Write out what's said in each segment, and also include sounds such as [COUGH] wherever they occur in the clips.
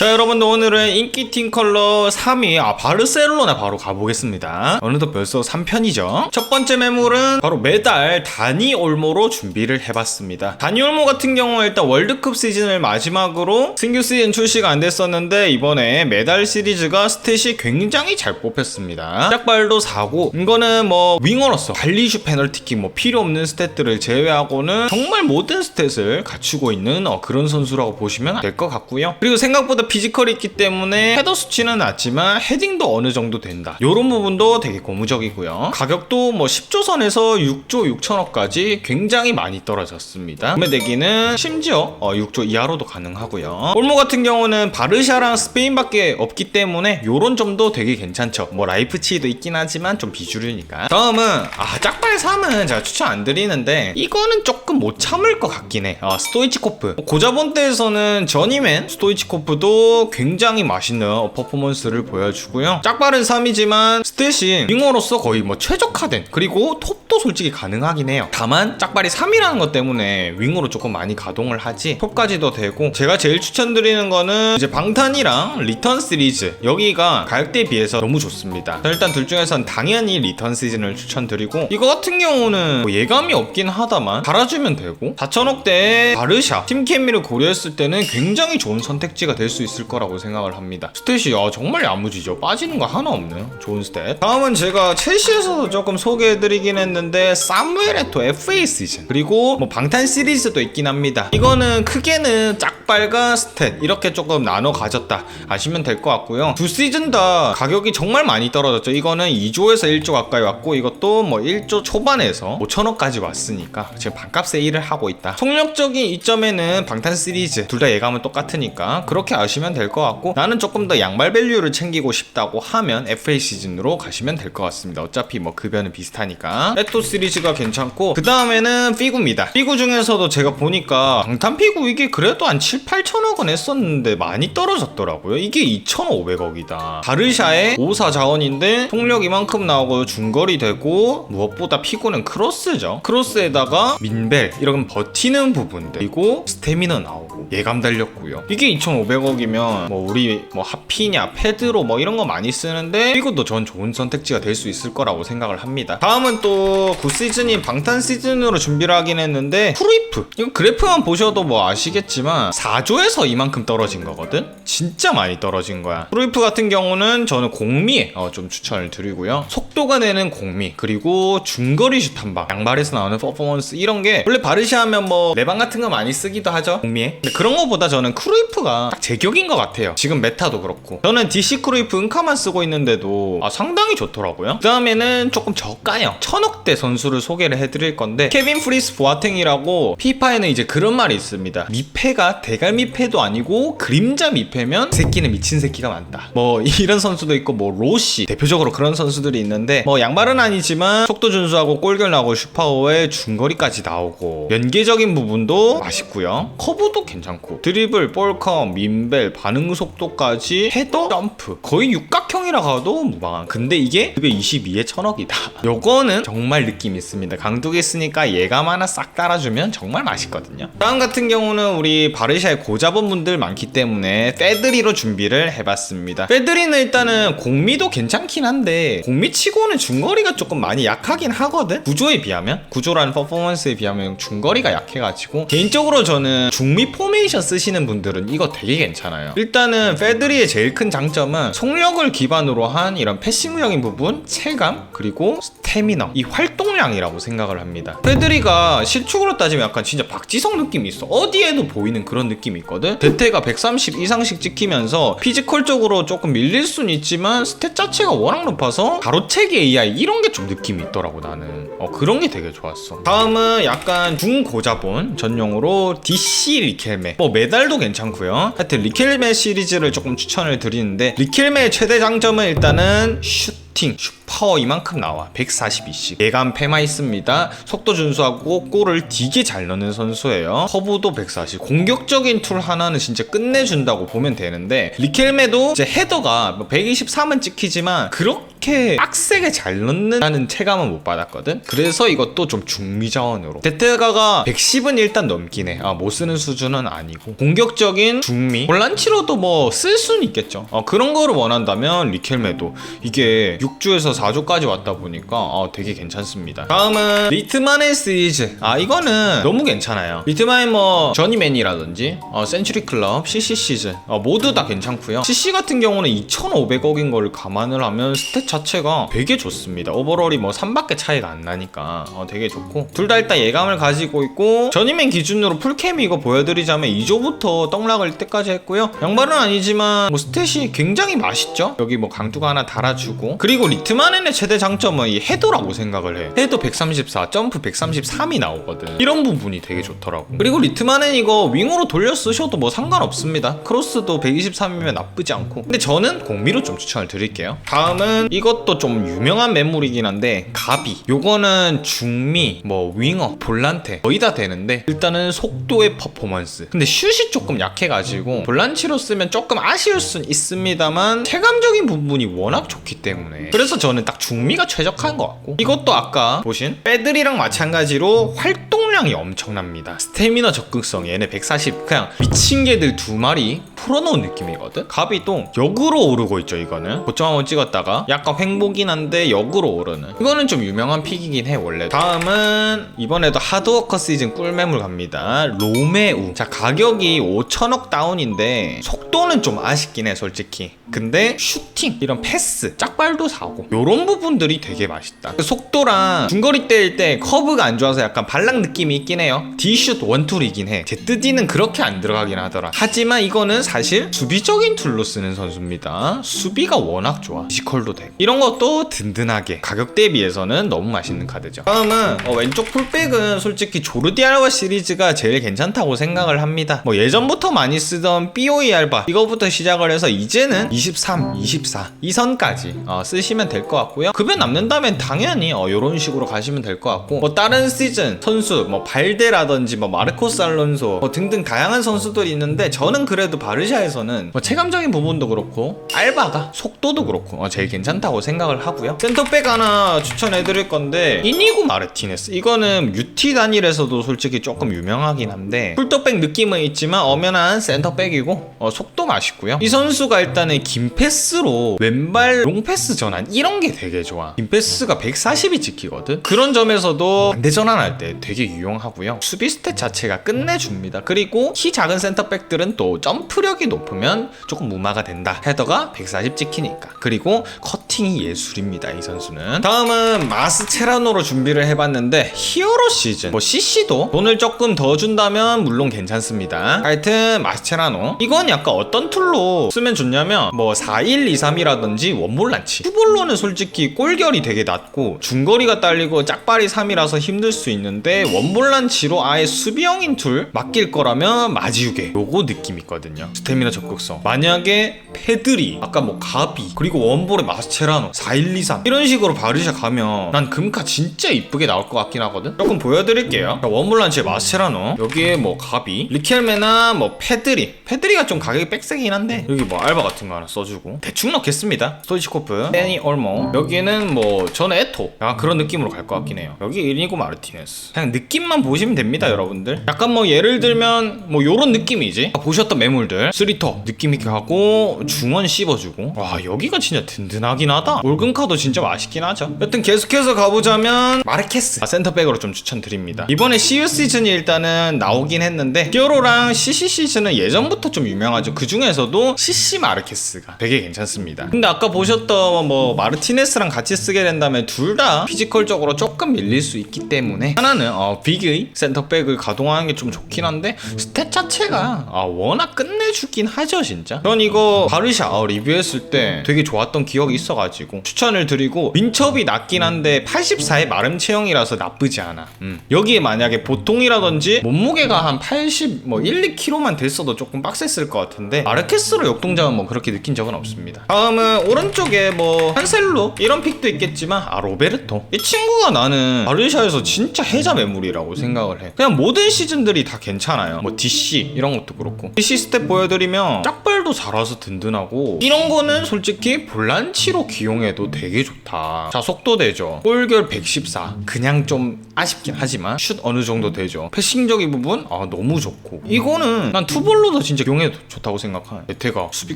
자 여러분들 오늘은 인기팀 컬러 3위 아 바르셀로나 바로 가보겠습니다. 어느덧 벌써 3편이죠? 첫 번째 매물은 바로 매달 다니 올모로 준비를 해봤습니다. 다니 올모 같은 경우 일단 월드컵 시즌을 마지막으로 신규 시즌 출시가 안 됐었는데 이번에 매달 시리즈가 스탯이 굉장히 잘 뽑혔습니다. 짝발도 4고 이거는 뭐 윙어로서 관리슈 페널티킥 뭐 필요 없는 스탯들을 제외하고는 정말 모든 스탯을 갖추고 있는 어, 그런 선수라고 보시면 될 것 같고요. 그리고 생각보다 피지컬이 있기 때문에 헤더 수치는 낮지만 헤딩도 어느 정도 된다. 이런 부분도 되게 고무적이고요. 가격도 뭐 10조 선에서 6조 6천억까지 굉장히 많이 떨어졌습니다. 구매 대기는 심지어 어, 6조 이하로도 가능하고요. 올모 같은 경우는 바르샤랑 스페인밖에 없기 때문에 이런 점도 되게 괜찮죠. 뭐 라이프치히도 있긴 하지만 좀 비주류니까. 다음은 아 짝발 3은 제가 추천 안 드리는데 이거는 조금 못 참을 것 같긴 해. 아, 스토이치코프. 고자본 때에서는 저니맨 스토이치코프도 굉장히 맛있는 퍼포먼스를 보여주고요. 짝발은 3이지만 스탯이 윙어로서 거의 뭐 최적화된 그리고 톱도 솔직히 가능하긴 해요. 다만 짝발이 3이라는 것 때문에 윙으로 조금 많이 가동을 하지 톱까지도 되고 제가 제일 추천드리는 거는 이제 방탄이랑 리턴 시리즈 여기가 가격대에 비해서 너무 좋습니다. 자, 일단 둘 중에선 당연히 리턴 시즌을 추천드리고 이거 같은 경우는 뭐 예감이 없긴 하다만 달아주면 되고 4천억대의 바르샤 팀케미를 고려했을 때는 굉장히 좋은 선택지가 될 수 있을 거라고 생각을 합니다. 스탯이 아, 정말 야무지죠. 빠지는 거 하나 없네요. 좋은 스탯. 다음은 제가 첼시에서도 조금 소개해드리긴 했는데 사무엘 에토 FA 시즌 그리고 뭐 방탄 시리즈도 있긴 합니다. 이거는 크게는 짝발과 스탯 이렇게 조금 나눠 가졌다 아시면 될 것 같고요. 두 시즌 다 가격이 정말 많이 떨어졌죠. 이거는 2조에서 1조 가까이 왔고 이것도 뭐 1조 초반에서 5천원까지 왔으니까 지금 반값 세일을 하고 있다. 속력적인 이점에는 방탄 시리즈 둘 다 예감은 똑같으니까 그렇게 아시 면 될 것 같고 나는 조금 더 양말 밸류를 챙기고 싶다고 하면 FA 시즌으로 가시면 될 것 같습니다. 어차피 뭐 급여는 비슷하니까 에토 시리즈가 괜찮고 그 다음에는 피구입니다. 피구 중에서도 제가 보니까 방탄 피구 이게 그래도 한 7, 8천억 원 했었는데 많이 떨어졌더라고요. 이게 2,500억이다. 바르샤의 5사 자원인데 속력 이만큼 나오고 중거리 되고 무엇보다 피구는 크로스죠. 크로스에다가 민벨 이런 버티는 부분들 그리고 스태미너 나오고 예감 달렸고요. 이게 2,500억이면 뭐 우리 뭐 하피냐 페드로 뭐 이런 거 많이 쓰는데 이것도 전 좋은 선택지가 될 수 있을 거라고 생각을 합니다. 다음은 또 9시즌인 방탄 시즌으로 준비를 하긴 했는데 프루이프 이거 그래프만 보셔도 뭐 아시겠지만 4조에서 이만큼 떨어진 거거든. 진짜 많이 떨어진 거야. 프루이프 같은 경우는 저는 공미에 어, 좀 추천을 드리고요. 속도가 내는 공미 그리고 중거리 슛 한 방, 양발에서 나오는 퍼포먼스 이런 게 원래 바르샤 하면 뭐 내방 같은 거 많이 쓰기도 하죠. 공미에. 근데 그런 거보다 저는 크루이프가 딱 제 격인 것 같아요. 지금 메타도 그렇고. 저는 DC 크루이프 은카만 쓰고 있는데도 아, 상당히 좋더라고요. 그 다음에는 조금 저가형 천억대 선수를 소개를 해드릴 건데 케빈 프리스 보아탱이라고 피파에는 이제 그런 말이 있습니다. 미패가 대갈 미패도 아니고 그림자 미패면 새끼는 미친 새끼가 많다. 뭐 이런 선수도 있고 뭐 로시 대표적으로 그런 선수들이 있는데 뭐 양말은 아니지만 속도 준수하고 골결 나고 슈퍼오의 중거리까지 나오고 연계적인 부분도 맛있고요. 커브도 괜찮고 드리블, 볼컴, 민 벨, 반응 속도까지 헤더, 점프 거의 육각형이라 가도 무방한. 근데 이게 222에 천억이다. [LAUGHS] 요거는 정말 느낌 있습니다. 강두개 쓰니까 예감 하나 싹 따라주면 정말 맛있거든요. 다음 같은 경우는 우리 바르샤의 고자본 분들 많기 때문에 페드리로 준비를 해봤습니다. 페드리는 일단은 공미도 괜찮긴 한데 공미치고는 중거리가 조금 많이 약하긴 하거든. 구조에 비하면 구조라는 퍼포먼스에 비하면 중거리가 약해가지고 개인적으로 저는 중미 포메이션 쓰시는 분들은 이거 되게 괜찮아요. 일단은 페드리의 제일 큰 장점은 속력을 기반으로 한 이런 패싱적인 부분, 체감 그리고 스태미너 이 활동량이라고 생각을 합니다. 페드리가 실축으로 따지면 약간 진짜 박지성 느낌이 있어. 어디에도 보이는 그런 느낌이 있거든. 대퇴가 130 이상씩 찍히면서 피지컬적으로 조금 밀릴 수는 있지만 스탯 자체가 워낙 높아서 가로채기 AI 이런 게 좀 느낌이 있더라고 나는. 어 그런 게 되게 좋았어. 다음은 약간 중고자본 전용으로 DC 리켈메. 뭐 메달도 괜찮고요. 하여튼 리켈 메 시리즈를 조금 추천을 드리는데 리켈메의 최대 장점은 일단은 슈팅 슈팅, 슈퍼 이만큼 나와. 142씩. 예감 패마 있습니다. 속도 준수하고 골을 되게 잘 넣는 선수예요. 커브도 140 공격적인 툴 하나는 진짜 끝내준다고 보면 되는데 리켈메도 이제 헤더가 123은 찍히지만 그렇게 빡세게 잘 넣는다는 체감은 못 받았거든? 그래서 이것도 좀 중미 자원으로. 데테가가 110은 일단 넘긴 해아 못 쓰는 수준은 아니고. 공격적인 중미. 볼란치로도 뭐 쓸 수는 있겠죠. 어, 그런 거를 원한다면 리켈메도. 이게 6주에서 4주까지 왔다 보니까 어, 되게 괜찮습니다. 다음은 리트만의 시리즈. 아 이거는 너무 괜찮아요. 리트만의 뭐 저니맨이라든지 어, 센츄리 클럽 CC 시즌 어, 모두 다 괜찮고요. CC 같은 경우는 2,500억인 걸 감안을 하면 스탯 자체가 되게 좋습니다. 오버롤이 뭐 3밖에 차이가 안 나니까 어, 되게 좋고. 둘 다 일단 예감을 가지고 있고 저니맨 기준으로 풀캠 이거 보여드리자면 2조부터 떡락을 때까지 했고요. 양발은 아니지만 뭐 스탯이 굉장히 맛있죠? 여기 뭐 강두가 하나 달아주고. 그리고 리트만의 최대 장점은 이 헤더라고 생각을 해. 헤더 134 점프 133이 나오거든. 이런 부분이 되게 좋더라고. 그리고 리트만은 이거 윙으로 돌려 쓰셔도 뭐 상관없습니다. 크로스도 123이면 나쁘지 않고. 근데 저는 공미로 좀 추천을 드릴게요. 다음은 이것도 좀 유명한 매물이긴 한데 가비. 요거는 중미 뭐 윙어 볼란테 거의 다 되는데 일단은 속도의 퍼포먼스. 근데 슛이 조금 약해가지고 볼란치로 쓰면 조금 아쉬울 순 있습니다만 체감적인 부분이 워낙 좋기 때문에 그래서 저는 딱 중미가 최적화인 것 같고. 이것도 아까 보신 빼들이랑 마찬가지로 활동량이 엄청납니다. 스태미너 적극성 얘네 140 그냥 미친 개들 두 마리 풀어놓은 느낌이거든? 가비도 역으로 오르고 있죠 이거는. 고점 한번 찍었다가 약간 횡보긴 한데 역으로 오르는. 이거는 좀 유명한 픽이긴 해 원래. 다음은 이번에도 하드워커 시즌 꿀매물 갑니다. 로메우. 자 가격이 5천억 다운인데 속도는 좀 아쉽긴 해 솔직히. 근데 슈팅 이런 패스 짝발도 사고 요런 부분들이 되게 맛있다. 속도랑 중거리 때일 때 커브가 안 좋아서 약간 발락 느낌이 있긴 해요. D슛 원툴이긴 해. 제뜨디는 그렇게 안 들어가긴 하더라. 하지만 이거는 사실 수비적인 툴로 쓰는 선수입니다. 수비가 워낙 좋아. 피지컬도 되고. 이런 것도 든든하게 가격대에 비해서는 너무 맛있는 카드죠. 다음은 어, 왼쪽 풀백은 솔직히 조르디 알바 시리즈가 제일 괜찮다고 생각을 합니다. 뭐 예전부터 많이 쓰던 BOE 알바. 이거부터 시작을 해서 이제는 23, 24 이 선까지 어, 쓰시면 될 것 같고요. 급여 남는다면 당연히 어, 이런 식으로 가시면 될 것 같고. 뭐 다른 시즌 선수 뭐 발데라든지 뭐 마르코스 알론소 뭐 등등 다양한 선수들이 있는데 저는 그래도 바르 샤에서는 뭐 체감적인 부분도 그렇고 알바가 속도도 그렇고 어, 제일 괜찮다고 생각을 하고요. 센터백 하나 추천해드릴 건데 이니고 마르티네스. 이거는 UT 단일에서도 솔직히 조금 유명하긴 한데 풀터백 느낌은 있지만 엄연한 센터백이고 어, 속도 맛있고요. 이 선수가 일단은 긴 패스로 왼발 롱패스 전환 이런 게 되게 좋아. 긴 패스가 140이 찍히거든. 그런 점에서도 반대 전환할 때 되게 유용하고요. 수비 스탯 자체가 끝내줍니다. 그리고 키 작은 센터백들은 또 점프력 이 높으면 조금 무마가 된다 헤더가 140 찍히니까. 그리고 커팅이 예술입니다 이 선수는. 다음은 마스체라노로 준비를 해봤는데 히어로 시즌 뭐 CC도 돈을 조금 더 준다면 물론 괜찮습니다. 하여튼 마스체라노 이건 약간 어떤 툴로 쓰면 좋냐면 뭐 4123이라든지 원볼란치. 투볼로는 솔직히 골결이 되게 낮고 중거리가 딸리고 짝발이 3이라서 힘들 수 있는데 원볼란치로 아예 수비형인 툴 맡길 거라면 마지우게 요거 느낌 있거든요 스태미나 적극성. 만약에 패드리 아까 뭐 가비 그리고 원볼의 마스체라노 4123 이런 식으로 바르샤 가면 난 금카 진짜 이쁘게 나올 것 같긴 하거든? 조금 보여드릴게요. 자, 원볼란치의 마스체라노. 여기에 뭐 가비 리켈메나 뭐 패드리. 패드리가 좀 가격이 빽세긴 한데. 여기 뭐 알바 같은 거 하나 써주고. 대충 넣겠습니다. 스토이치코프. 데니 올모 여기는 뭐 저는 에토. 약간 그런 느낌으로 갈 것 같긴 해요. 여기 이니고 마르티네스. 그냥 느낌만 보시면 됩니다 여러분들. 약간 뭐 예를 들면 뭐 요런 느낌이지. 아까 보셨던 매물들 스리터 느낌 있게 하고 중원 씹어주고. 와 여기가 진짜 든든하긴 하다. 올금카도 진짜 맛있긴 하죠. 여튼 계속해서 가보자면 마르케스. 아, 센터백으로 좀 추천드립니다. 이번에 CU 시즌이 일단은 나오긴 했는데 히어로랑 CC 시즌은 예전부터 좀 유명하죠. 그 중에서도 CC 마르케스가 되게 괜찮습니다. 근데 아까 보셨던 뭐 마르티네스랑 같이 쓰게 된다면 둘 다 피지컬적으로 조금 밀릴 수 있기 때문에 하나는 어, 빅의 센터백을 가동하는 게 좀 좋긴 한데 스탯 자체가 아, 워낙 끝내주 긴 하죠 진짜. 전 이거 바르샤 어, 리뷰했을 때 되게 좋았던 기억이 있어가지고 추천을 드리고 민첩이 낮긴 한데 84의 마름 체형이라서 나쁘지 않아. 음. 여기에 만약에 보통이라든지 몸무게가 한 80, 뭐 1, 2kg만 됐어도 조금 빡셌을 것 같은데 마르케스로 역동작은 뭐 그렇게 느낀 적은 없습니다. 다음은 오른쪽에 뭐뭐 한셀로 이런 픽도 있겠지만 아 로베르토. 이 친구가 나는 바르샤에서 진짜 해자 매물이라고 생각을 해. 그냥 모든 시즌들이 다 괜찮아요. 뭐 DC 이런 것도 그렇고. DC 스텝 보여 드리면 짝발도 잘와서 든든하고 이런 거는 솔직히 볼란치로 기용해도 되게 좋다. 자 속도 되죠. 골결 114 그냥 좀 아쉽긴 하지만 슛 어느 정도 되죠. 패싱적인 부분? 아 너무 좋고. 이거는 난 투볼로도 진짜 기용해도 좋다고 생각해 에테가 수비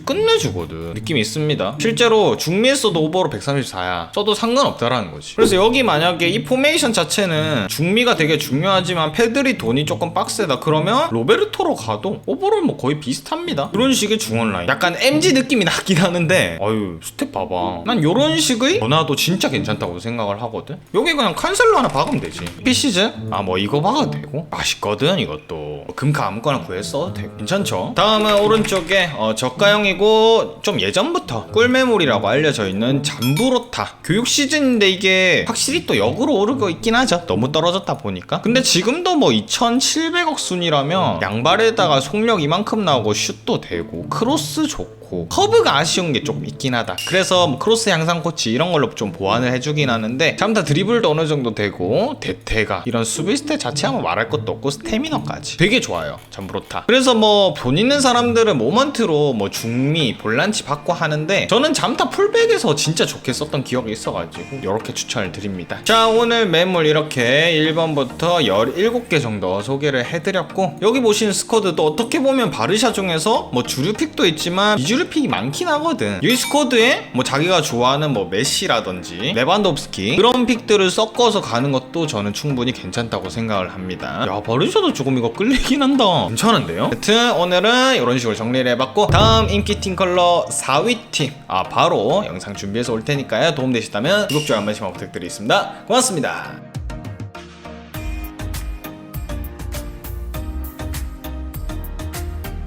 끝내주거든. 느낌이 있습니다. 실제로 중미에 서도 오버로 134야. 써도 상관없다라는 거지. 그래서 여기 만약에 이 포메이션 자체는 중미가 되게 중요하지만 패들이 돈이 조금 빡세다. 그러면 로베르토로 가도 오버롤 뭐 거의 비슷 합니다. 이런 식의 중원 라인. 약간 MG 느낌이 나긴 하는데 아유 스텝 봐봐. 난 요런 식의 변화도 진짜 괜찮다고 생각을 하거든. 여기 그냥 칸셀로 하나 박으면 되지. 피시즌? 아 뭐 이거 박아도 되고? 맛있거든 이것도. 금카 아무거나 구해 써도 되고. 괜찮죠? 다음은 오른쪽에 어, 저가형이고 좀 예전부터 꿀매물이라고 알려져 있는 잠부로타. 교육 시즌인데 이게 확실히 또 역으로 오르고 있긴 하죠. 너무 떨어졌다 보니까. 근데 지금도 뭐 2700억 순이라면 양발에다가 속력 이만큼 나오고 슛도 되고 크로스 좋고 커브가 아쉬운 게 조금 있긴 하다. 그래서 뭐 크로스 향상 코치 이런 걸로 좀 보완을 해주긴 하는데 잠다 드리블도 어느 정도 되고 대퇴가 이런 수비 스탯 자체하면 말할 것도 없고 스태미너까지 되게 좋아요 잠브로타. 그래서 뭐 돈 있는 사람들은 모먼트로 뭐 중미 볼란치 받고 하는데 저는 잠타 풀백에서 진짜 좋게 썼던 기억이 있어가지고 이렇게 추천을 드립니다. 자 오늘 매물 이렇게 1번부터 17개 정도 소개를 해드렸고 여기 보시는 스쿼드도 어떻게 보면 바르샤 중에서 뭐 주류 픽도 있지만 비주류 픽이 많긴 하거든. 이 스쿼드에 뭐 자기가 좋아하는 뭐 메시라든지 레반도프스키 그런 픽들을 섞어서 가는 것도 저는 충분히 괜찮다고 생각을 합니다. 야 바르샤도 조금 이거 끌리긴 한다. 괜찮은데요? 여튼 오늘은 이런 식으로 정리를 해봤고 다음 인기팀 컬러 4위 팀. 아 바로 영상 준비해서 올 테니까요. 도움 되셨다면 구독, 좋아요 한 번씩만 부탁드리겠습니다. 고맙습니다